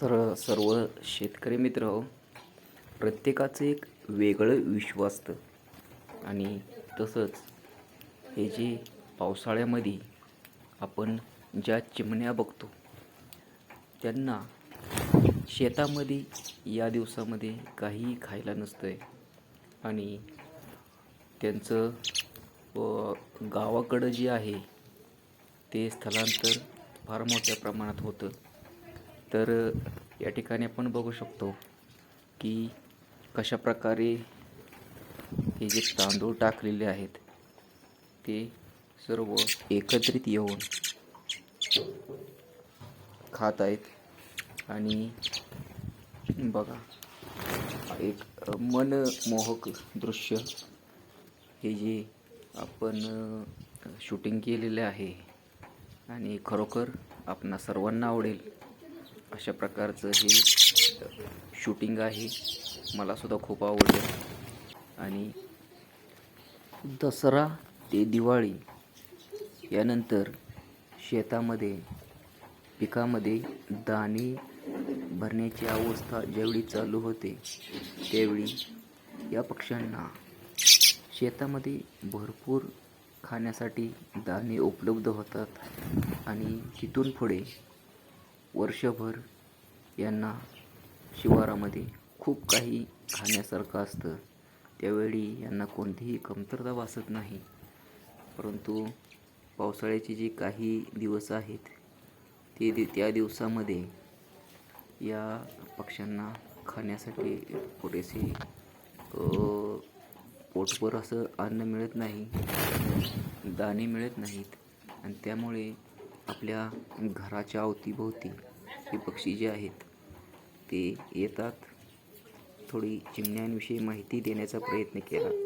तर सर्व शेतकरी मित्र हो, प्रत्येकाचं एक वेगळं विश्व असतं. आणि तसंच हे जे पावसाळ्यामध्ये आपण ज्या चिमण्या बघतो त्यांना शेतामध्ये या दिवसामध्ये काहीही खायला नसतं आहे आणि त्यांचं गावाकडं जे आहे ते स्थलांतर फार मोठ्या प्रमाणात होतं. तर या ठिकाणी आपण बघू शकतो की कशा प्रकारे हे जे तांदूळ टाकलेले आहेत ते सर्व एकत्रित येऊन खात आहेत. आणि बघा एक मनमोहक दृश्य हे जे आपण शूटिंग केलेले आहे आणि खरोखर आपणा सर्वांना आवडेल. अशा प्रकारचं हे शूटिंग आहे. मलासुद्धा खूप आवडलं आणि दसरा ते दिवाळी यानंतर शेतामध्ये पिकामध्ये दाणे भरण्याची अवस्था ज्यावेळी चालू होते त्यावेळी या पक्ष्यांना शेतामध्ये भरपूर खाण्यासाठी दाणे उपलब्ध होतात. आणि तिथून पुढे वर्षभर यांना शिवारामध्ये खूप काही खाण्यासारखं असतं. त्यावेळी यांना कोणतीही कमतरता भासत नाही. परंतु पावसाळ्याचे जे काही दिवस आहेत ते दि त्या दिवसामध्ये या पक्ष्यांना खाण्यासाठी पुरेसे पोटभर असं अन्न मिळत नाही दाणे मिळत नाहीत. आणि त्यामुळे आपल्या घराच्या अवतीभोवती हे पक्षी जे आहेत ते येतात. थोडी चिमण्यांविषयी माहिती देण्याचा प्रयत्न केला.